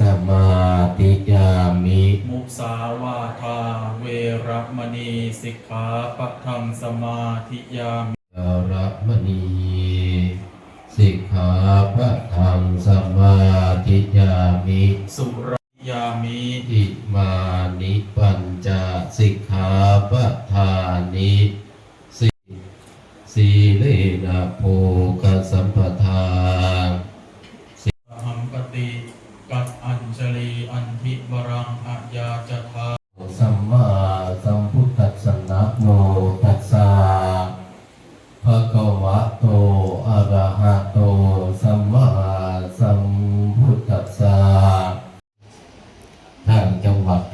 สมาธิยามิ มุสาวาทาเวระมณีสิกขาปะทังสมาธิยามิอารมณีสิกขาพระธรรมสมาธิยามิ สุรยามิอิมานิปัญจสิกขาปะทานิสิสีเลนะโภคสัมปทา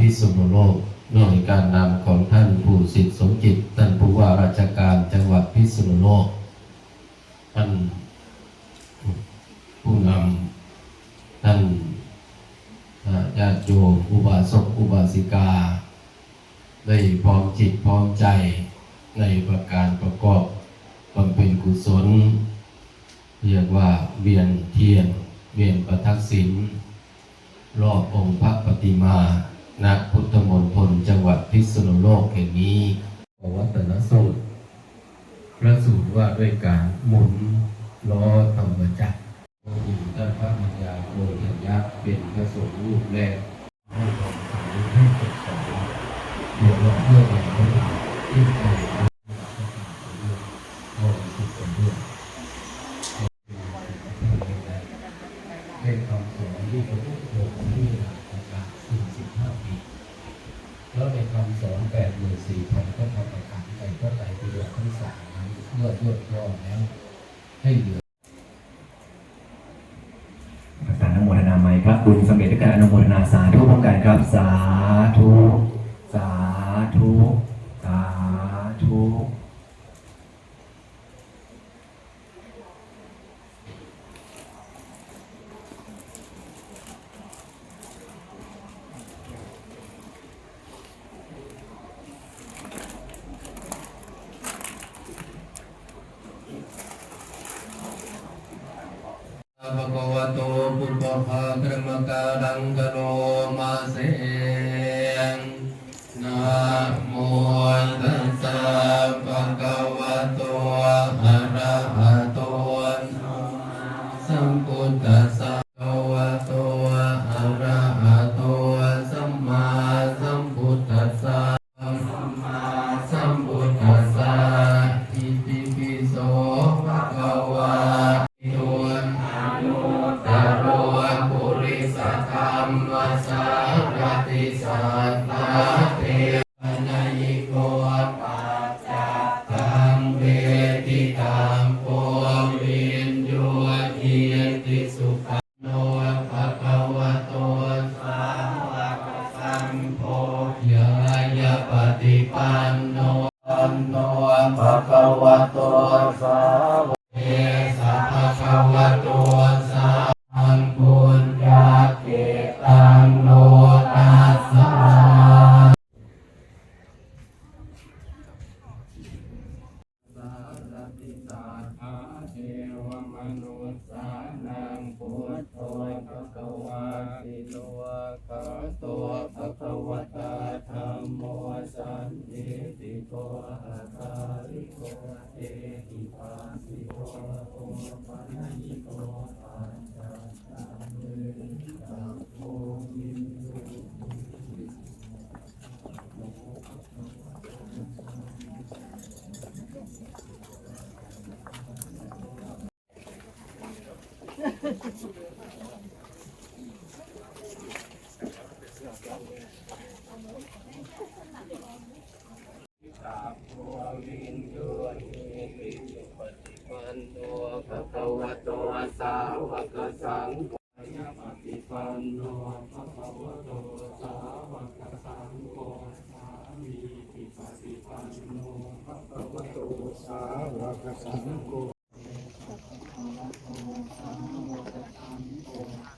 พิษณุโลกโดยการนำของท่านผู้สิทธิสมจิต ท่านผู้ว่าราชการจังหวัดพิษณุโลก ท่านผู้นำท่านญาติโยมอุบาสกอุบาสิกา ได้พร้อมจิตพร้อมใจในประการประกอบบำเพ็ญกุศล เรียกว่าเวียนเทียน เวียนประทักษิณรอบองค์พระปฏิมา ณพุทธมณฑลจังหวัดพิษณุโลกแห่งนี้วัตนสูตร พระสูตรว่าด้วยการหมุนล้อธรรมจักรองค์หญิงท่านพระมัญญาโกธัญญะเป็นพระสงฆ์รูปแรกให้ความสำนึกให้ตกสองเดี๋ยวเราเพื่อเราที่ไปมองทุกคนด้วยให้คำสอนที่พระพุทธองค์ที่หลักประกาศ45ปี แล้วในคำสอน8 4 0 0 0ก็ทำประกาศใน พระไตรปิฎกทั้งสามนั้นเมื่อยอดย่อแล้ว ให้เหลือประสานอนุโมทนาใหม่ครับบุญสำเร็จด้วยการอนุโมทนาสาธุพร้อมกันครับ สาธุ สาธุ สาธุ ภะคะวะโตปุพพะกรรมการังกโรมาเส ทิตังโพวินโยทิยติสุขโนภะคะวะโตสาวกสังโฆยายาปฏิปันโนโนภะคะวะโตสาว โกอาคาริโกเตหิปัสสิโกโอปัญญิโกปัญจตังเวตังโพมิสุ ปันโนภะคะวะโต สาวกสังโฆยปฏิปันโนภะคะวะโตสาวกสังโฆสามีปิปฏิปันโนภะคะวะโตสาวกสังโฆสาวกสังโฆ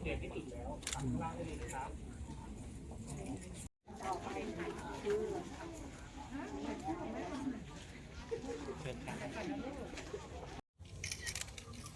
เลยครับจุดแล้วเตรียมที่จุด